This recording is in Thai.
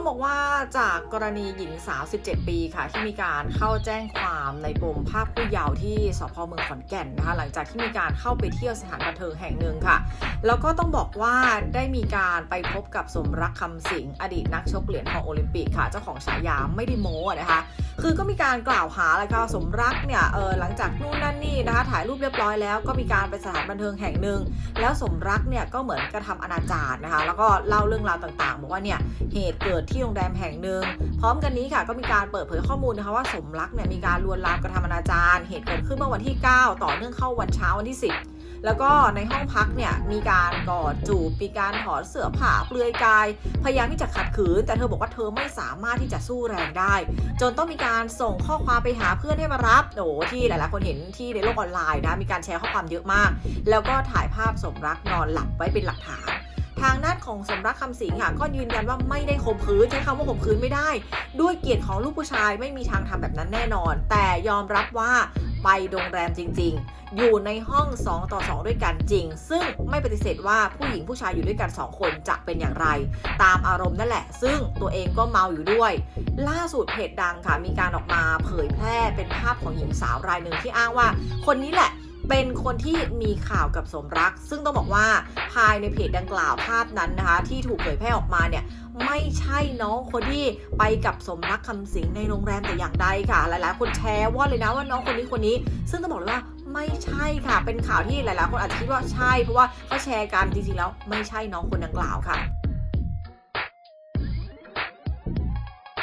ต้องบอกว่าจากกรณีหญิงสาว 17 ปีค่ะ ที่มีการเข้าแจ้งความในปมภาพผู้เยาว์ที่สพเมืองขอนแก่นนะคะ หลังจากที่มีการเข้าไปเที่ยวสถานบันเทิงแห่งหนึ่งค่ะ แล้วก็ต้องบอกว่าได้มีการไปพบกับสมรักคำสิงอดีตนักชกเหรียญทองโอลิมปิกค่ะ เจ้าของฉายาไม่ได้โม้อะนะคะ คือก็มีการกล่าวหาเลยค่ะสมรักเนี่ยเออหลังจากนู่นนั่นนี่นะคะ ถ่ายรูปเรียบร้อยแล้วก็มีการไปสถานบันเทิงแห่งหนึ่งแล้วสมรักเนี่ยก็เหมือนกระทำอนาจารนะคะ แล้วก็เล่าเรื่องราวต่างๆบอกว่าเนี่ยเหตุเกิดที่โรงแรมแห่งหนึ่งพร้อมกันนี้ค่ะก็มีการเปิดเผยข้อมูลนะคะว่าสมรักเนี่ยมีการลวนลามกระทำอนาจารเหตุเกิดขึ้นเมื่อวันที่ 9 ต่อเนื่องเข้าวันเช้าวันที่ 10 แล้วก็ในห้องพักเนี่ยมีการกอดจูบมีการถอดเสื้อผ้าเปลือยกาย พยายามที่จะขัดขืน แต่เธอบอกว่าเธอไม่สามารถที่จะสู้แรงได้ จนต้องมีการส่งข้อความไปหาเพื่อนให้มารับโอ้ที่หลายๆคนเห็นที่ในโลกออนไลน์นะมีการแชร์ข้อความเยอะมาก แล้วก็ถ่ายภาพสมรักนอนหลับไว้เป็นหลักฐาน ทางด้านของสมรักคำสิงค่ะก็ยืนยันว่าไม่ได้ข่มขืนใช้คำว่าข่มขืนไม่ได้ ด้วยเกียรติของลูกผู้ชายไม่มีทางทำแบบนั้นแน่นอน แต่ยอมรับว่าไปโรงแรมจริง ๆ อยู่ในห้อง 2 ต่อ 2 ด้วยกันจริง ซึ่งไม่ปฏิเสธว่าผู้หญิงผู้ชายอยู่ด้วยกัน 2 คนจะเป็นอย่างไร ตามอารมณ์นั่นแหละ ซึ่งตัวเองก็เมาอยู่ด้วย ล่าสุดเพจดังค่ะมีการออกมาเผยแพร่เป็นภาพของหญิงสาวรายหนึ่งที่อ้างว่า คนนี้แหละ เป็นคนที่มีข่าวกับสมรัก ซึ่งต้องบอกว่าภายในเพจดังกล่าวภาพนั้นนะคะ ที่ถูกเผยแพร่ออกมาเนี่ยไม่ใช่น้องคนที่ไปกับสมรักคำสิงในโรงแรมแต่อย่างใดค่ะ หลายๆ คนแชร์ว่าเลยนะว่าน้องคนนี้คนนี้ ซึ่งต้องบอกเลยว่าไม่ใช่ค่ะ เป็นข่าวที่หลายๆ คนอาจจะคิดว่าใช่ เพราะว่าเขาแชร์กันจริงๆแล้วไม่ใช่น้องคนดังกล่าวค่ะ